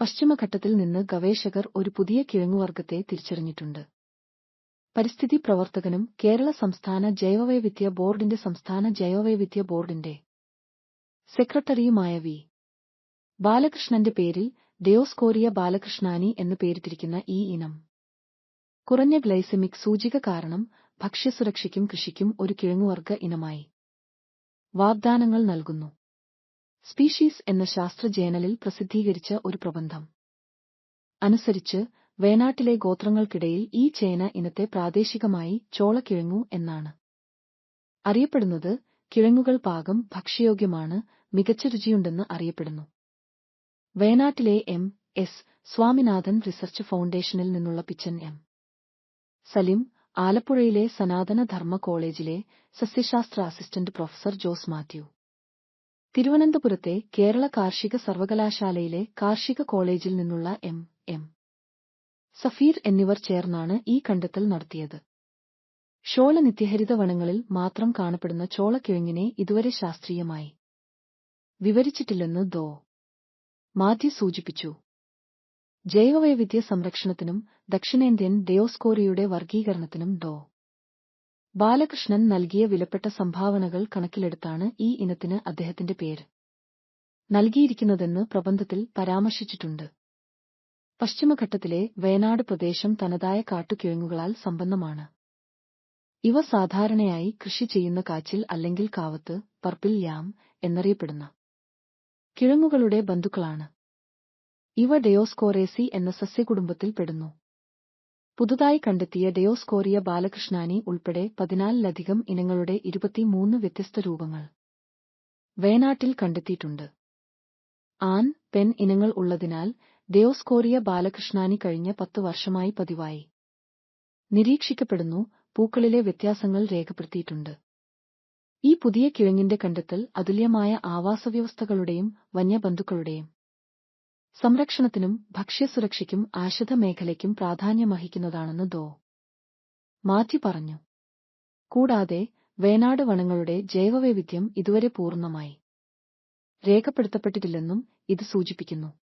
പശ്ചിമഘട്ടത്തിൽ നിന്ന് ഗവേഷകർ ഒരു പുതിയ കിഴങ്ങുവർഗത്തെ തിരിച്ചറിഞ്ഞിട്ടുണ്ട്. പരിസ്ഥിതി പ്രവർത്തകനും കേരള സംസ്ഥാന ജൈവവൈവിധ്യ ബോർഡിന്റെ സംസ്ഥാന ജൈവവൈവിധ്യ ബോർഡിന്റെ സെക്രട്ടറിയുമായ വി. ബാലകൃഷ്ണന്റെ പേരിൽ ഡയോസ്കോറിയ ബാലകൃഷ്ണാനി എന്ന് പേരിട്ടിരിക്കുന്ന ഈ ഇനം. കുറഞ്ഞ ഗ്ലൈസെമിക് സൂചിക കാരണം ഭക്ഷ്യസുരക്ഷയ്ക്കും കൃഷിക്കും ഒരു കിഴങ്ങുവർഗ ഇനമായി വാഗ്ദാനങ്ങൾ നൽകുന്നു. സ്പീഷീസ് എന്ന ശാസ്ത്ര ജേണലിൽ പ്രസിദ്ധീകരിച്ച ഒരു പ്രബന്ധം. അനുസരിച്ച് വേനാട്ടിലെ ഗോത്രങ്ങൾക്കിടയിൽ ഈ ചേന ഇനത്തെ പ്രാദേശികമായി ചോളക്കിഴങ്ങു എന്നാണ്. അറിയപ്പെടുന്നത് കിഴങ്ങുകൾ പാകം ഭക്ഷ്യയോഗ്യമാണ് മികച്ച രുചിയുണ്ടെന്ന് അറിയപ്പെടുന്നു. വേനാട്ടിലെ എം. എസ്. സ്വാമിനാഥൻ റിസർച്ച് ഫൗണ്ടേഷനിൽ നിന്നുള്ള പിച്ചൻ എം. സലിം ആലപ്പുഴയിലെ സനാതന ധർമ്മ കോളേജിലെ സസ്യശാസ്ത്ര അസിസ്റ്റന്റ് പ്രൊഫസർ ജോസ് മാത്യു. തിരുവനന്തപുരത്തെ കേരള കാർഷിക സർവകലാശാലയിലെ കാർഷിക കോളേജിൽ നിന്നുള്ള എം. എം. സഫീർ എന്നിവർ ചേർന്നാണ് ഈ കണ്ടെത്തൽ നടത്തിയത്. ഷോള നിത്യഹരിത വനങ്ങളിൽ മാത്രം കാണപ്പെടുന്ന ചോളക്കിഴങ്ങിനെ ഇതുവരെ ശാസ്ത്രീയമായി വിവരിച്ചിട്ടില്ലെന്ന് ദോ. മാത്യു സൂചിപ്പിച്ചു. ജൈവവൈവിധ്യ സംരക്ഷണത്തിനും ദക്ഷിണേന്ത്യൻ ഡയോസ്കോറിയുടെ വർഗീകരണത്തിനും ഡോ ബാലകൃഷ്ണൻ നൽകിയ വിലപ്പെട്ട സംഭാവനകൾ കണക്കിലെടുത്താണ് ഈ ഇനത്തിന് അദ്ദേഹത്തിന്റെ പേര്. നൽകിയിരിക്കുന്നതെന്ന് പ്രബന്ധത്തിൽ പരാമർശിച്ചിട്ടുണ്ട്. പശ്ചിമഘട്ടത്തിലെ വയനാട് പ്രദേശം തനതായ കാട്ടുകിഴങ്ങുകളാൽ സമ്പന്നമാണ്. ഇവ സാധാരണയായി കൃഷി ചെയ്യുന്ന കാച്ചിൽ അല്ലെങ്കിൽ കാവത്ത് പർപ്പിൽ യാം എന്നറിയപ്പെടുന്ന കിഴങ്ങുകളുടെ ബന്ധുക്കളാണ്. ഇവ ഡയോസ്കോറേസി എന്ന സസ്യകുടുംബത്തിൽ പെടുന്നു. പുതുതായി കണ്ടെത്തിയ ഡയോസ്കോറിയ ബാലകൃഷ്ണാനി ഉൾപ്പെടെ പതിനാലിലധികം ഇനങ്ങളുടെ ഇരുപത്തിമൂന്ന് വ്യത്യസ്ത രൂപങ്ങൾ വയനാട്ടിൽ കണ്ടെത്തിയിട്ടുണ്ട്. ആൺ പെൺ ഇനങ്ങൾ ഉള്ളതിനാൽ ഡയോസ്കോറിയ ബാലകൃഷ്ണാനി കഴിഞ്ഞ പത്തു വർഷമായി പതിവായി. നിരീക്ഷിക്കപ്പെടുന്നു പൂക്കളിലെ വ്യത്യാസങ്ങൾ രേഖപ്പെടുത്തിയിട്ടുണ്ട്. ഈ പുതിയ കിഴങ്ങിന്റെ കണ്ടെത്തൽ അതുല്യമായ ആവാസവ്യവസ്ഥകളുടെയും വന്യബന്ധുക്കളുടെയും സംരക്ഷണത്തിനും ഭക്ഷ്യസുരക്ഷയ്ക്കും ആശ്രിത മേഖലയ്ക്കും പ്രാധാന്യമർഹിക്കുന്നതാണെന്ന് ദോ. മാറ്റി പറഞ്ഞു. കൂടാതെ വേനാട് വനങ്ങളുടെ ജൈവവൈവിധ്യം ഇതുവരെ പൂർണമായി രേഖപ്പെടുത്തപ്പെട്ടിട്ടില്ലെന്നും ഇത് സൂചിപ്പിക്കുന്നു.